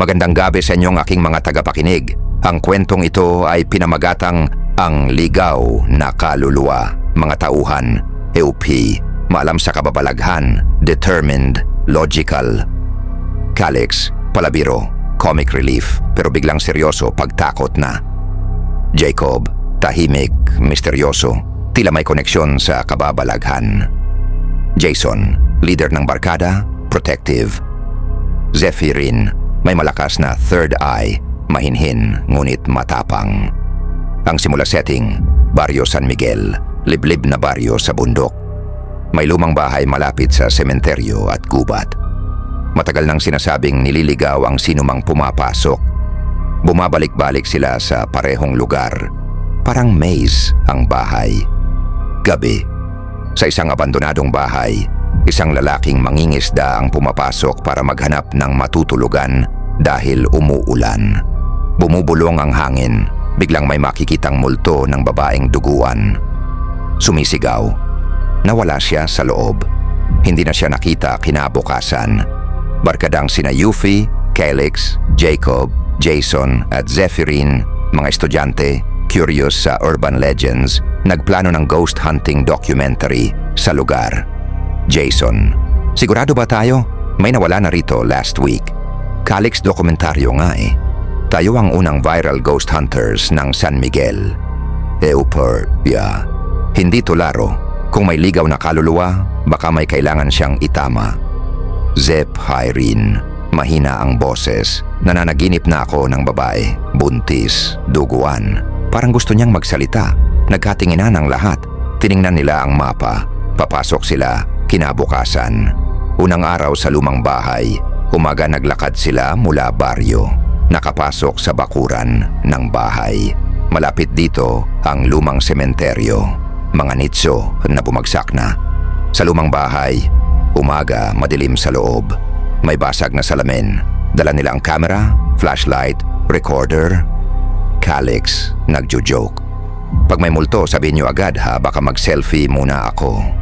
Magandang gabi sa inyong aking mga tagapakinig. Ang kwentong ito ay pinamagatang Ang Ligaw na Kaluluwa, mga tauhan, EUP, maalam sa kababalaghan, determined, logical. Calix, palabiro, comic relief, pero biglang seryoso pagtakot na. Jacob, tahimik, misteryoso, tila may koneksyon sa kababalaghan. Jason, leader ng barkada, protective. Zephyrin, may malakas na third eye, mahinhin ngunit matapang. Ang simula setting, Barrio San Miguel, liblib na baryo sa bundok. May lumang bahay malapit sa sementeryo at gubat. Matagal nang sinasabing nililigaw ang sinumang pumapasok. Bumabalik-balik sila sa parehong lugar. Parang maze ang bahay. Gabi, sa isang abandonadong bahay, isang lalaking mangingisda ang pumapasok para maghanap ng matutulugan dahil umuulan. Bumubulong ang hangin, biglang may makikitang multo ng babaeng duguan. Sumisigaw. Nawala siya sa loob. Hindi na siya nakita kinabukasan. Barkadang sina Yuffie, Calix, Jacob, Jason at Zephyrin, mga estudyante, curious sa urban legends, nagplano ng ghost hunting documentary sa lugar. Jason, sigurado ba tayo? May nawala na rito last week. Calix dokumentaryo nga eh. Tayo ang unang viral ghost hunters ng San Miguel. Eupor, yeah. Hindi to laro. Kung may ligaw na kaluluwa, baka may kailangan siyang itama. Zep Hyrin, mahina ang boses. Nananaginip na ako ng babae, buntis, duguan. Parang gusto niyang magsalita. Nagkatinginan ang lahat. Tiningnan nila ang mapa. Papasok sila, kinabukasan. Unang araw sa lumang bahay, umaga naglakad sila mula baryo. Nakapasok sa bakuran ng bahay. Malapit dito ang lumang sementeryo. Mga nitso na bumagsak na. Sa lumang bahay, umaga madilim sa loob. May basag na salamin. Dala nila ang camera, flashlight, recorder. Calix, nagjo-joke. Pag may multo, sabihin niyo agad ha, baka mag-selfie muna ako.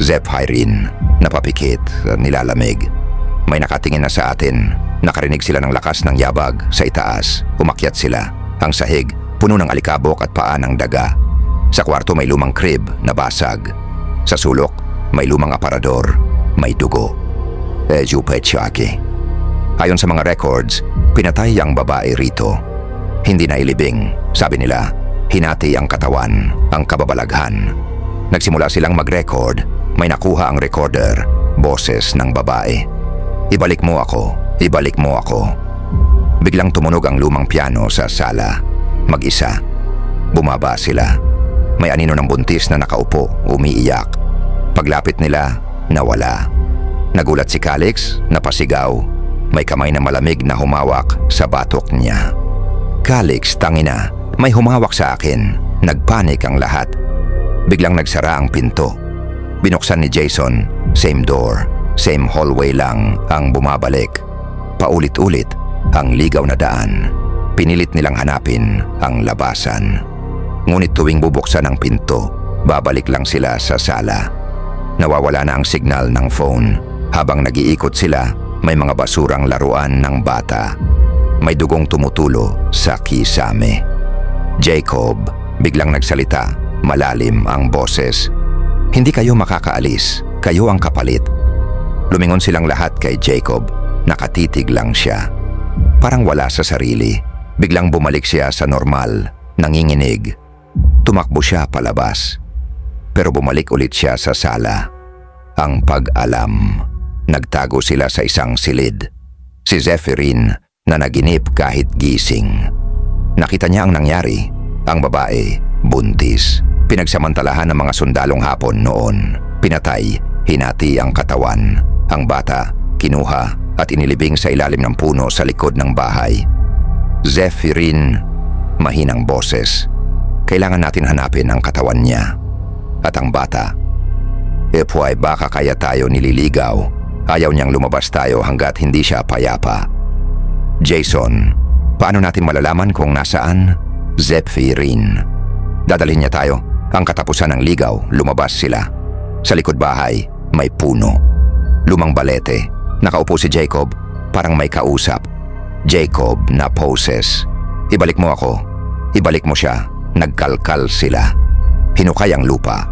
Zep Hyrin, napapikit, nilalamig. May nakatingin na sa atin. Nakarinig sila ng lakas ng yabag sa itaas. Umakyat sila. Ang sahig, puno ng alikabok at paa ng daga. Sa kwarto may lumang crib na basag. Sa sulok, may lumang aparador, may dugo. Eju Pechaki. Ayon sa mga records, pinatay ang babae rito. Hindi na ilibing, sabi nila, hinati ang katawan, ang kababalaghan. Nagsimula silang mag-record, may nakuha ang recorder, boses ng babae. Ibalik mo ako, ibalik mo ako. Biglang tumunog ang lumang piano sa sala. Mag-isa. Bumaba sila. May anino ng buntis na nakaupo, umiiyak. Paglapit nila, nawala. Nagulat si Calix, napasigaw. May kamay na malamig na humawak sa batok niya. Calix, tangina, may humawak sa akin. Nagpanik ang lahat. Biglang nagsara ang pinto. Binuksan ni Jason, same door, same hallway lang ang bumabalik. Paulit-ulit ang ligaw na daan. Pinilit nilang hanapin ang labasan. Ngunit tuwing bubuksan ang pinto, babalik lang sila sa sala. Nawawala na ang signal ng phone. Habang nag-iikot sila, may mga basurang laruan ng bata. May dugong tumutulo sa kisame. Jacob, biglang nagsalita, malalim ang boses. Hindi kayo makakaalis, kayo ang kapalit. Lumingon silang lahat kay Jacob, nakatitig lang siya. Parang wala sa sarili. Biglang bumalik siya sa normal, nanginginig. Tumakbo siya palabas. Pero bumalik ulit siya sa sala. Ang pag-alam. Nagtago sila sa isang silid. Si Zephyrin na naginip kahit gising. Nakita niya ang nangyari. Ang babae, buntis. Pinagsamantalahan ng mga sundalong hapon noon. Pinatay, hinati ang katawan. Ang bata, kinuha at inilibing sa ilalim ng puno sa likod ng bahay. Zephyrin, mahinang boses. Kailangan natin hanapin ang katawan niya. At ang bata. Epo ay baka kaya tayo nililigaw. Ayaw niyang lumabas tayo hanggat hindi siya payapa. Jason, paano natin malalaman kung nasaan? Zephyrin. Dadalhin niya tayo. Ang katapusan ng ligaw, lumabas sila. Sa likod bahay, may puno. Lumang balete. Nakaupo si Jacob, parang may kausap. Jacob na poses. Ibalik mo ako. Ibalik mo siya. Nagkalkal sila. Hinukay ang lupa.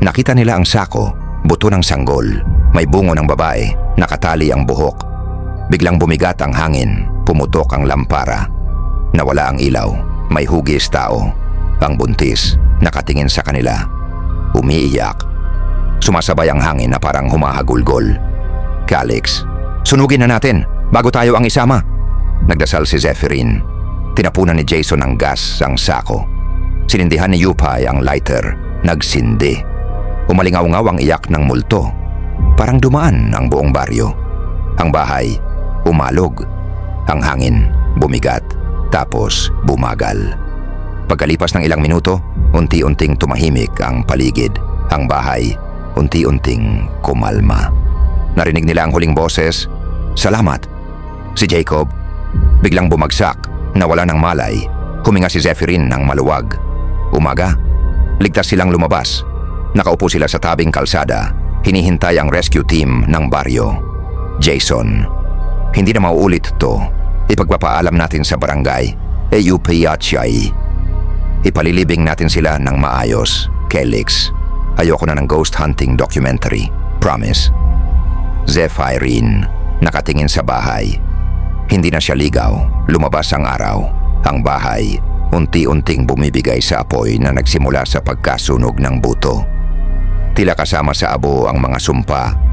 Nakita nila ang sako, buto ng sanggol. May bungo ng babae, nakatali ang buhok. Biglang bumigat ang hangin, pumutok ang lampara. Nawala ang ilaw, may hugis tao. Ang buntis, nakatingin sa kanila. Umiiyak. Sumasabay ang hangin na parang humahagulgol. Calix, sunugin na natin bago tayo ang isama. Nagdasal si Zephyrin. Tinapunan ni Jason ng gas ang sako. Sinindihan ni Yupay ang lighter. Nagsindi. Umalingaw-ngaw ang iyak ng multo. Parang dumaan ang buong baryo. Ang bahay, umalog. Ang hangin, bumigat. Tapos bumagal. Pagkalipas ng ilang minuto, unti-unting tumahimik ang paligid. Ang bahay, unti-unting kumalma. Narinig nila ang huling boses, Salamat. Si Jacob, biglang bumagsak, nawala ng malay. Huminga si Zephyrin ng maluwag. Umaga, ligtas silang lumabas. Nakaupo sila sa tabing kalsada. Hinihintay ang rescue team ng baryo. Jason, hindi na mauulit to. Ipagpapaalam natin sa barangay. EUPHI. Ipalilibing natin sila ng maayos. Kelix, ayoko na ng ghost hunting documentary. Promise. Zephyrine, nakatingin sa bahay. Hindi na siya ligaw, lumabas ang araw. Ang bahay, unti-unting bumibigay sa apoy na nagsimula sa pagkasunog ng buto. Tila kasama sa abo ang mga sumpa